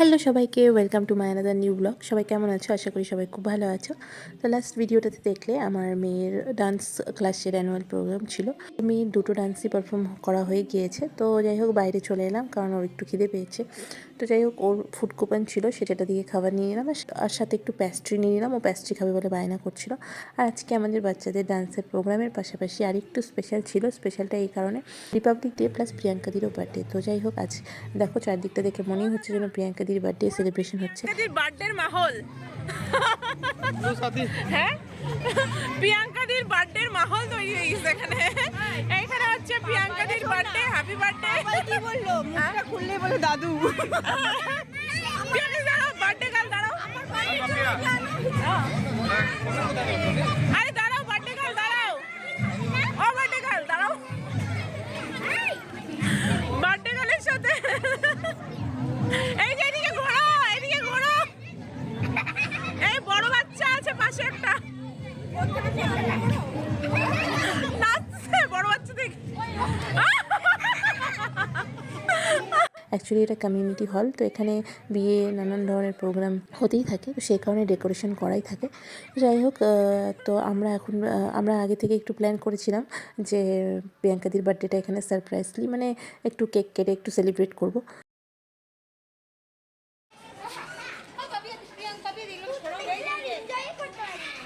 Hello সবাইকে welcome to my another new blog সবাই কেমন আছো? আশা করি সবাই খুব ভালো আছো। তো লাস্ট ভিডিওটাতে দেখলে আমার মেয়ের ডান্স ক্লাসের অ্যানুয়াল প্রোগ্রাম ছিল। মেয়ের দুটো ডান্সই পারফর্ম করা হয়ে গিয়েছে। তো যাই হোক, বাইরে চলে এলাম কারণ ওর একটু খিদে পেয়েছে। তো যাই হোক, ওর ফুড কুপন ছিল সেটা দিয়ে খাবার নিয়ে নিলাম আর- সাথে একটু প্যাস্ট্রি নিয়ে নিলাম ও প্যাস্ট্রি খাবে বলে বায়না করছিল। আর আজকে আমাদের বাচ্চাদের ডান্সের প্রোগ্রামের পাশাপাশি আর একটু স্পেশাল ছিল। স্পেশালটা এই কারণে রিপাবলিক ডে প্লাস প্রিয়াঙ্কা প্রিয়াঙ্কাদিরও বার্থডে তো যাই হোক, আজ দেখো চারদিকটা দেখে মনেই হচ্ছে যেন প্রিয়াঙ্কাদির বার্থডে সেলিব্রেশন হচ্ছে। প্রিয়াঙ্কাদির বার্থডের মাহল। হ্যাঁ? প্রিয়াঙ্কাদির বার্থডের মাহল তৈরি হয়ে গেছে এখানে। এইখানে হচ্ছে প্রিয়াঙ্কাদির বার্থডে হ্যাপি বার্থডে কি বলল? মুখটা খুললে বলে দাদু। প্রিয়াঙ্কা দাঁড়াও বার্থডে কাল দাঁড়াও। আরে অ্যাকচুয়ালি এটা কমিউনিটি হল তো এখানে বিয়ে নানান ধরনের প্রোগ্রাম হতেই থাকে, তো সেই কারণে ডেকোরেশন করাই থাকে। যাই হোক তো আমরা এখন আমরা আগে থেকে একটু প্ল্যান করেছিলাম যে প্রিয়াঙ্কাদির বার্থডেটা এখানে সারপ্রাইজলি মানে একটু কেক কেটে একটু সেলিব্রেট করব।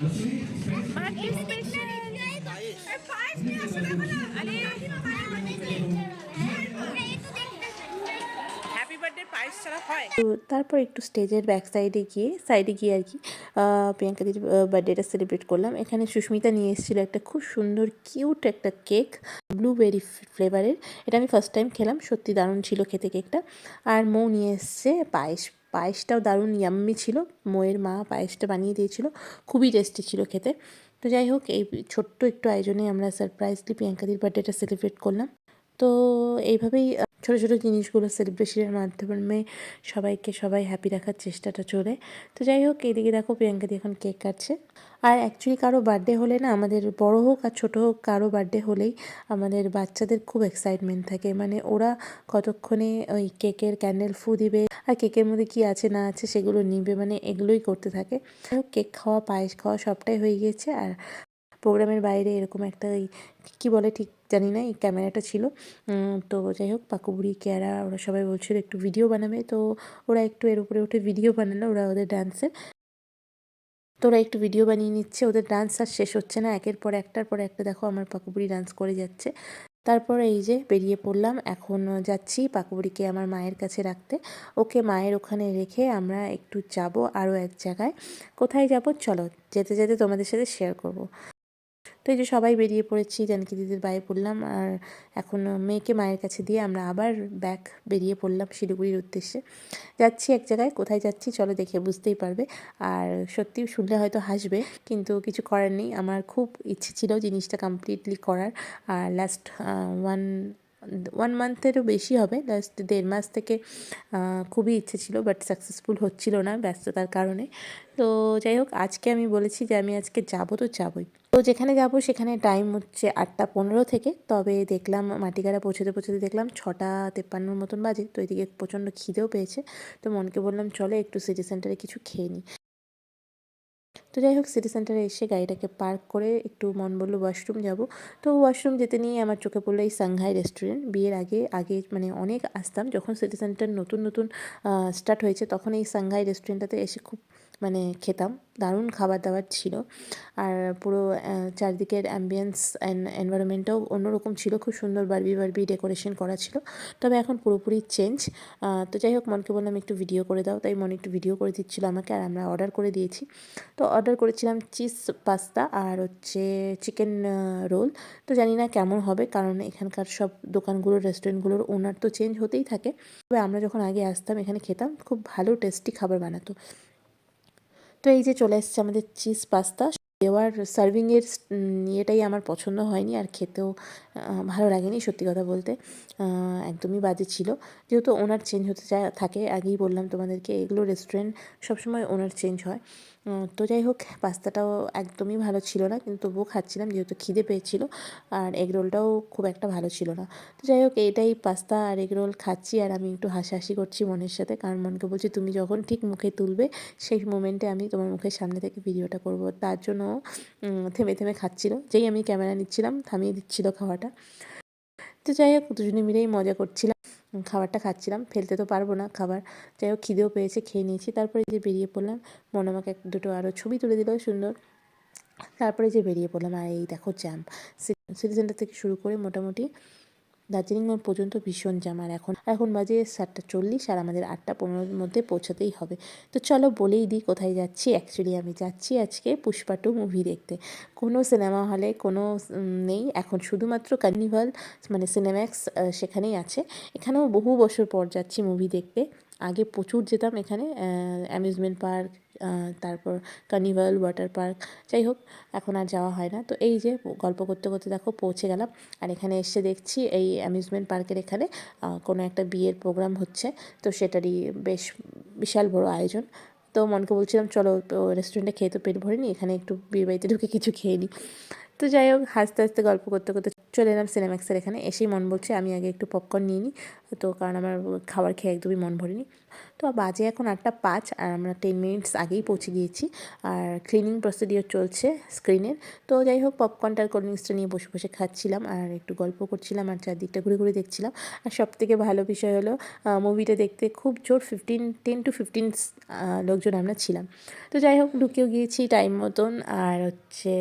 হ্যাপি তো তারপর একটু স্টেজের ব্যাক সাইডে গিয়ে সাইডে গিয়ে আর কি প্রিয়াঙ্কাদির বার্থডেটা সেলিব্রেট করলাম। এখানে সুস্মিতা নিয়ে এসেছিল একটা খুব সুন্দর কিউট একটা কেক ব্লুবেরি ফ্লেভারের এটা আমি ফার্স্ট টাইম খেলাম, সত্যি দারুণ ছিল খেতে কেকটা আর মৌ নিয়ে এসছে পায়েস, পায়েসটাও দারুণ ইয়াম্মি ছিল। মৌয়ের মা পায়েসটা বানিয়ে দিয়েছিল, খুবই টেস্টি ছিল খেতে। তো যাই হোক, এই ছোট্ট একটু আয়োজনে আমরা সারপ্রাইজলি প্রিয়াঙ্কাদির বার্থডেটা সেলিব্রেট করলাম। তো এইভাবেই ছোটো ছোটো জিনিসগুলো সেলিব্রেশনের মাধ্যমে সবাইকে সবাই হ্যাপি রাখার চেষ্টাটা চলে। তো যাই হোক এইদিকে দেখো প্রিয়াঙ্কা প্রিয়াঙ্কাদি এখন কেক কাটছে। আর অ্যাকচুয়ালি কারও বার্থডে হলে না, আমাদের বড় হোক আর ছোটো হোক, কারও বার্থডে হলেই আমাদের বাচ্চাদের খুব এক্সাইটমেন্ট থাকে। মানে ওরা কতক্ষণে ওই কেকের ক্যান্ডেল ফু দিবে, আর কেকের মধ্যে কি আছে না আছে সেগুলো নিবে মানে এগুলোই করতে থাকে। কেক খাওয়া, পায়েস খাওয়া সবটাই হয়ে গিয়েছে। আর প্রোগ্রামের বাইরে এরকম একটা কী বলে ঠিক জানি না, এই ক্যামেরাটা ছিল। তো যাই হোক পাকুবুড়ি কেয়ারা, ওরা সবাই বলছিল একটু ভিডিও বানাবে। তো ওরা একটু এর উপরে উঠে ভিডিও বানালো, ওরা ওদের ডান্সের তো ওরা একটু ভিডিও বানিয়ে নিচ্ছে, ওদের ডান্স আর শেষ হচ্ছে না। একের পর একটার পর একটা দেখো আমার পাকুবুড়ি ডান্স করে যাচ্ছে। তারপর এই যে বেরিয়ে পড়লাম, এখন যাচ্ছি পাকুবুড়িকে আমার মায়ের কাছে রাখতে। ওকে মায়ের ওখানে রেখে আমরা একটু যাব আরও এক জায়গায়। কোথায় যাব? চলো, যেতে যেতে তোমাদের সাথে শেয়ার করব। তো এই যে সবাই বেরিয়ে পড়েছি, জানকি দিদির বাইরে পড়লাম আর এখন মেয়েকে মায়ের কাছে দিয়ে আমরা আবার ব্যাক বেরিয়ে পড়লাম শিলিগুড়ির উদ্দেশ্যে। যাচ্ছি এক জায়গায়, কোথায় যাচ্ছি চলো দেখে বুঝতেই পারবে। আর সত্যি শুনলে হয়তো হাসবে, কিন্তু কিছু করার নেই। আমার খুব ইচ্ছে ছিল জিনিসটা কমপ্লিটলি করার। আর লাস্ট ওয়ান ওয়ান মান্থেরও বেশি হবে। লাস্ট দেড় মাস থেকে খুবই ইচ্ছে ছিল বাট সাকসেসফুল হচ্ছিল না ব্যস্ততার কারণে। তো যাই হোক, আজকে আমি বলেছি যে, আমি আজকে যাব তো যাবই। তো যেখানে যাব, সেখানে টাইম হচ্ছে আটটা পনেরো থেকে। তবে দেখলাম, মাটিগাড়া পৌঁছতে পৌঁছতে দেখলাম ছটা তেপ্পান্নর মতন বাজে। তো এদিকে প্রচণ্ড খিদেও পেয়েছে। তো মনকে বললাম, চলো একটু সিটি সেন্টারে কিছু খেয়ে নিই তো যাই হোক সিটি সেন্টারে এসে গাড়িটাকে পার্ক করে একটু মন বলল ওয়াশরুম যাব। তো ওয়াশরুম যেতে নিয়ে আমার চোখে পড়ল এই সাংহাই রেস্টুরেন্ট বিয়ের আগে আগে মানে অনেক আসতাম। যখন সিটি সেন্টার নতুন নতুন স্টার্ট হয়েছে, তখন এই সাংহাই রেস্টুরেন্টটাতে এসে খুব মানে খেতাম, দারুণ খাবার দাবার ছিল। আর পুরো চারদিকের অ্যাম্বিয়েন্স অ্যান্ড এনভায়রনমেন্টটাও অন্যরকম ছিল, খুব সুন্দর বারবি বারবি ডেকোরেশন করা ছিল। তবে এখন পুরোপুরি চেঞ্জ তো যাই হোক, মনকে বললাম একটু ভিডিও করে দাও, তাই মন একটু ভিডিও করে দিচ্ছিল আমাকে, আর আমরা অর্ডার করে দিয়েছি। তো অর্ডার করেছিলাম চিজ পাস্তা আর হচ্ছে চিকেন রোল তো জানি না কেমন হবে, কারণ এখানকার সব দোকানগুলোর রেস্টুরেন্টগুলোর ওনার তো চেঞ্জ হতেই থাকে। তবে আমরা যখন আগে আসতাম, এখানে খেতাম, খুব ভালো টেস্টি খাবার বানাতো। তো এই যে চলে এসছে আমাদের চিজ পাস্তা দেওয়ার সার্ভিংয়ের ইয়েটাই আমার পছন্দ হয়নি আর খেতেও ভালো লাগেনি সত্যি কথা বলতে। একদমই বাজে ছিল। যেহেতু ওনার চেঞ্জ হতে চা- থাকে, আগেই বললাম তোমাদেরকে, এগুলো রেস্টুরেন্ট সবসময় ওনার চেঞ্জ হয়। তো যাই হোক, পাস্তাটাও একদমই ভালো ছিল না, কিন্তু তবুও খাচ্ছিলাম যেহেতু খিদে পেয়েছিল আর এগ রোলটাও খুব একটা ভালো ছিল না। তো যাই হোক এটাই পাস্তা আর এগ রোল খাচ্ছি আর আমি একটু হাসাহাসি করছি মনের সাথে, কারণ মনকে বলছি তুমি যখন ঠিক মুখে তুলবে, সেই মোমেন্টে আমি তোমার মুখের সামনে থেকে ভিডিওটা করব। তার জন্য থেমে থেমে খাচ্ছিল। যেই আমি ক্যামেরা নিচ্ছিলাম, থামিয়ে দিচ্ছিল খাওয়াটা। তো যাই হোক, দুজনে মিলেই মজা করছিলাম। খাবারটা খাচ্ছিলাম। ফেলতে তো পারব না খাবার। যাই হোক, খিদেও পেয়েছে, খেয়ে নিয়েছি। তারপরে যে বেরিয়ে পড়লাম, মন আমাকে এক দুটো আরও ছবি তুলে দিল, সুন্দর। তারপরে যে বেরিয়ে পড়লাম, আর এই দেখো জ্যাম সিটি সেন্টার থেকে শুরু করে মোটামুটি দার্জিলিং মোড় পর্যন্ত ভীষণ জ্যাম আর এখন এখন বাজে সাতটা চল্লিশ, আর আমাদের আটটা পনেরোর মধ্যে পৌঁছাতেই হবে। তো চলো বলেই দিই কোথায় যাচ্ছি। অ্যাকচুয়ালি আমি যাচ্ছি আজকে পুষ্পা টু মুভি দেখতে। কোনো সিনেমা হলে কোনো নেই। এখন শুধুমাত্র কার্নিভাল মানে সিনেম্যাক্স সেখানেই আছে। এখানেও বহু বছর পর যাচ্ছি মুভি দেখতে। আগে প্রচুর যেতাম এখানে অ্যামিউজমেন্ট পার্ক তারপর কার্নিভাল ওয়াটার পার্ক যাই হোক এখন আর যাওয়া হয় না। তো এই যে গল্প করতে করতে দেখো পৌঁছে গেলাম। আর এখানে এসে দেখছি এই অ্যামিউজমেন্ট পার্কের এখানে কোনো একটা বিয়ের প্রোগ্রাম হচ্ছে। তো সেটারই বেশ বিশাল বড় আয়োজন। তো মনকে বলছিলাম, চলো রেস্টুরেন্টে খেয়ে তো পেট ভরেনি এখানে একটু বিয়ে বাড়িতে ঢুকে কিছু খেয়ে নিই তো যাই হোক, হাসতে হাসতে গল্প করতে করতে চলে এলাম সিনেম্যাক্সের এখানে। এসেই মন বলছে আমি আগে একটু পপকর্ন নিয়ে নিই তো কারণ আমার খাবার খেয়ে একদমই মন ভরেনি। তো বাজে এখন আটটা পাঁচ আর আমরা টেন মিনিটস আগেই পৌঁছে গিয়েছি। আর ক্লিনিং প্রসিডিওর চলছে স্ক্রিনের তো যাই হোক পপকর্নটা আর কোল্ড ড্রিঙ্কসটা নিয়ে বসে বসে খাচ্ছিলাম আর একটু গল্প করছিলাম আর চারদিকটা ঘুরে ঘুরে দেখছিলাম। আর সব থেকে ভালো বিষয় হলো মুভিটা দেখতে খুব জোর ফিফটিন টেন টু ফিফটিন লোকজন আমরা ছিলাম। তো যাই হোক, ঢুকেও গিয়েছি টাইম মতন। আর হচ্ছে,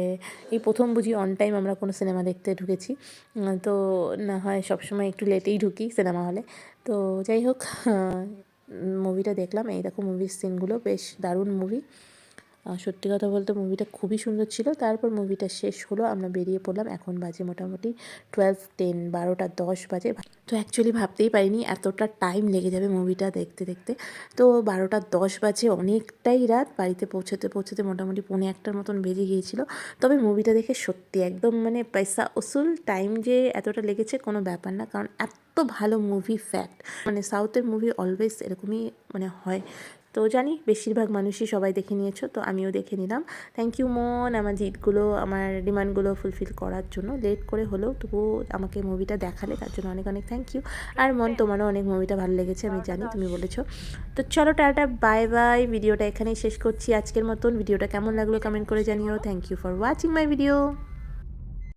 এই প্রথম বুঝি অন টাইম আমরা কোনো সিনেমা দেখতে ঢুকেছি। তো না হয় সবসময় একটু লেটেই ঢুকি সিনেমা হলে। তো যাই হোক মুভিটা দেখলাম। এই দেখো মুভির সিনগুলো বেশ দারুণ মুভি সত্যি কথা বলতে মুভিটা খুবই সুন্দর ছিল। তারপর মুভিটা শেষ হলো, আমরা বেরিয়ে পড়লাম। এখন বাজে মোটামুটি টুয়েলভ টেন বারোটা, দশ বাজে। তো অ্যাকচুয়ালি ভাবতেই পারিনি এতটা টাইম লেগে যাবে মুভিটা দেখতে দেখতে। তো বারোটা, দশ বাজে অনেকটাই রাত। বাড়িতে পৌঁছতে পৌঁছতে মোটামুটি পৌনে একটার মতন বেজে গিয়েছিল। তবে মুভিটা দেখে সত্যি একদম মানে পয়সা উসুল টাইম যে এতটা লেগেছে কোনো ব্যাপার না। কারণ এত ভালো মুভি ফ্যাক্ট মানে সাউথের মুভি অলওয়েজ এরকমই মানে হয়। তো জানি বেশিরভাগ মানুষই সবাই দেখে নিয়েছো তো আমিও দেখে নিলাম। থ্যাংক ইউ মন আমার জিদগুলো আমার ডিমান্ডগুলো ফুলফিল করার জন্য। লেট করে হলেও তবুও আমাকে মুভিটা দেখালে তার জন্য অনেক অনেক থ্যাংক ইউ আর মন তোমারও অনেক মুভিটা ভালো লেগেছে আমি জানি তুমি বলেছ। তো চলো টাটা বাই বাই ভিডিওটা এখানেই শেষ করছি আজকের মতন। ভিডিওটা কেমন লাগল কমেন্ট করে জানিও। Thank you for watching my video